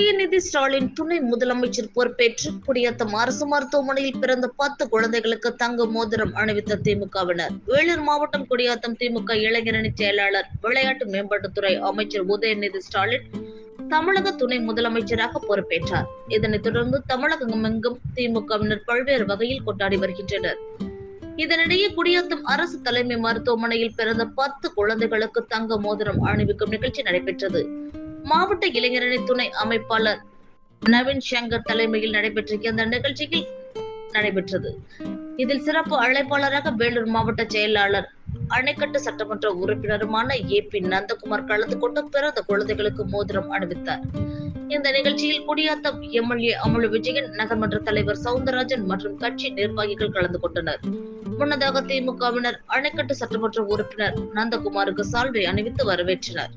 உதயநிதி ஸ்டாலின் துணை முதலமைச்சர் பொறுப்பேற்று குடியாத்தம் அரசு மருத்துவமனையில் பிறந்த பத்து குழந்தைகளுக்கு தங்க மோதிரம் அணிவித்த திமுகவினர். வேலூர் மாவட்டம் குடியாத்தம் திமுக இளைஞரணி செயலாளர் விளையாட்டு மேம்பாட்டுத்துறை அமைச்சர் உதயநிதி ஸ்டாலின் தமிழக துணை முதலமைச்சராக பொறுப்பேற்றார். இதனைத் தொடர்ந்து தமிழகமெங்கும் திமுகவினர் பல்வேறு வகையில் கொண்டாடி வருகின்றனர். இதனிடையே குடியாத்தம் அரசு தலைமை மருத்துவமனையில் பிறந்த பத்து குழந்தைகளுக்கு தங்க மோதிரம் அணிவிக்கும் நிகழ்ச்சி நடைபெற்றது. மாவட்ட இளைஞரணி துணை அமைப்பாளர் நவீன் சங்கர் தலைமையில் நடைபெற்ற இந்த நிகழ்ச்சியில் நடைபெற்றது. இதில் சிறப்பு அழைப்பாளராக வேலூர் மாவட்ட செயலாளர் அணைக்கட்டு சட்டமன்ற உறுப்பினருமான ஏ பி நந்தகுமார் கலந்து கொண்டு பிறந்த குழந்தைகளுக்கு மோதிரம் அணிவித்தார். இந்த நிகழ்ச்சியில் குடியாத்தம் எம்எல்ஏ அமுலு விஜயன் நகர்மன்ற தலைவர் சவுந்தரராஜன் மற்றும் கட்சி நிர்வாகிகள் கலந்து கொண்டனர். முன்னதாக திமுகவினர் அணைக்கட்டு சட்டமன்ற உறுப்பினர் நந்தகுமாருக்கு சால்வை அணிவித்து வரவேற்றனர்.